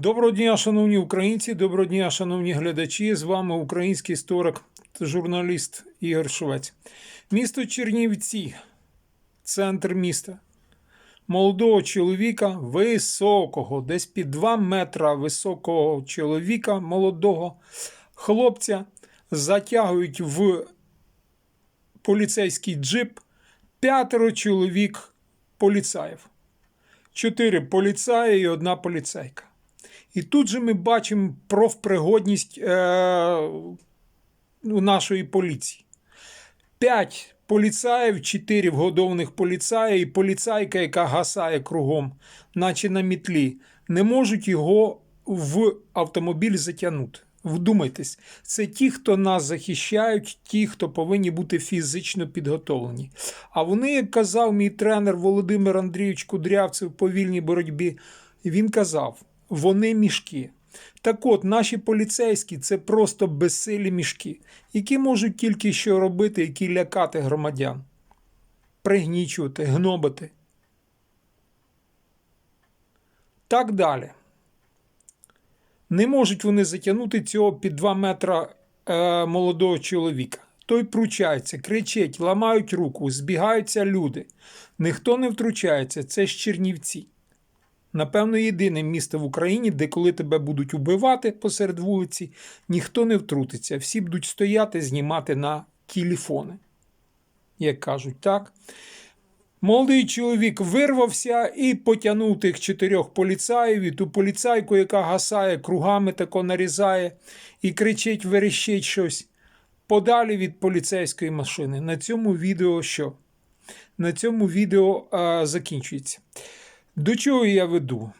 Доброго дня, шановні українці, доброго дня, шановні глядачі. З вами український історик журналіст Ігор Швець. Місто Чернівці, центр міста. Молодого чоловіка високого, десь під 2 метра високого чоловіка, молодого хлопця, затягують в поліцейський джип п'ятеро чоловік поліцаїв. Чотири поліцаї і одна поліцейка. І тут же ми бачимо профпригодність е, у нашої поліції. П'ять поліцаїв, чотири вгодованих поліцаї і поліцайка, яка гасає кругом, наче на мітлі, не можуть його в автомобіль затягнути. Вдумайтесь, це ті, хто нас захищають, ті, хто повинні бути фізично підготовлені. А вони, як казав мій тренер Володимир Андрійович Кудрявцев по вільній боротьбі, він казав: вони мішки. Так от, наші поліцейські це просто безсилі мішки, які можуть тільки що робити, які лякати громадян, пригнічувати, гнобити. Так далі. Не можуть вони затягнути цього під 2 метра е, молодого чоловіка. Той пручається, кричить, ламають руку, збігаються люди. Ніхто не втручається, це ж Чернівці. Напевно, єдине місто в Україні, де коли тебе будуть убивати посеред вулиці, ніхто не втрутиться. Всі будуть стояти, знімати на телефони. Як кажуть, так? Молодий чоловік вирвався і потягнув тих чотирьох поліцаїв, і ту поліцайку, яка гасає, кругами тако нарізає і кричить, верещить щось подалі від поліцейської машини. На цьому відео що? На цьому відео а, закінчується. До чого я веду?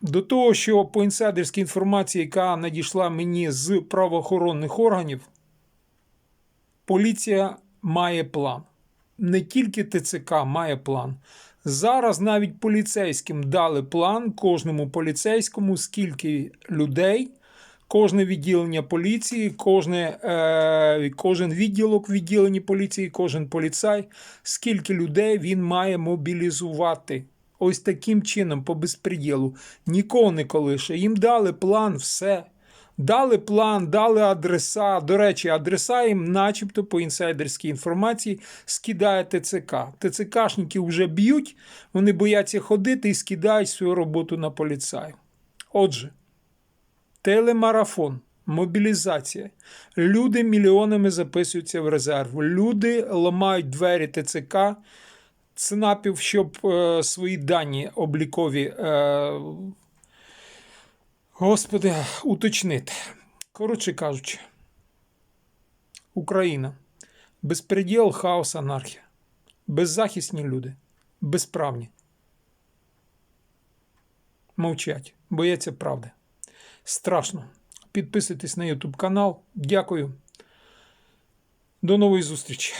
До того, що по інсайдерській інформації, яка надійшла мені з правоохоронних органів, поліція має план. Не тільки ТЦК має план. Зараз навіть поліцейським дали план кожному поліцейському, скільки людей, кожне відділення поліції, кожне, е, кожен відділок в відділенні поліції, кожен поліцай, скільки людей він має мобілізувати. Ось таким чином, по безпреділу. Нікого не колише. Їм дали план, все. Дали план, дали адреса. До речі, адреса їм, начебто, по інсайдерській інформації, скидає ТЦК. ТЦКшники вже б'ють, вони бояться ходити і скидають свою роботу на поліцаю. Отже, телемарафон, мобілізація. Люди мільйонами записуються в резерв. Люди ламають двері ТЦК. ЦНАПів, щоб е, свої дані облікові, е, господи, уточнити. Коротше кажучи, Україна. Безпреділ, хаос, анархія. Беззахисні люди, безправні. Мовчать, бояться правди. Страшно. Підписуйтесь на YouTube канал. Дякую. До нової зустрічі.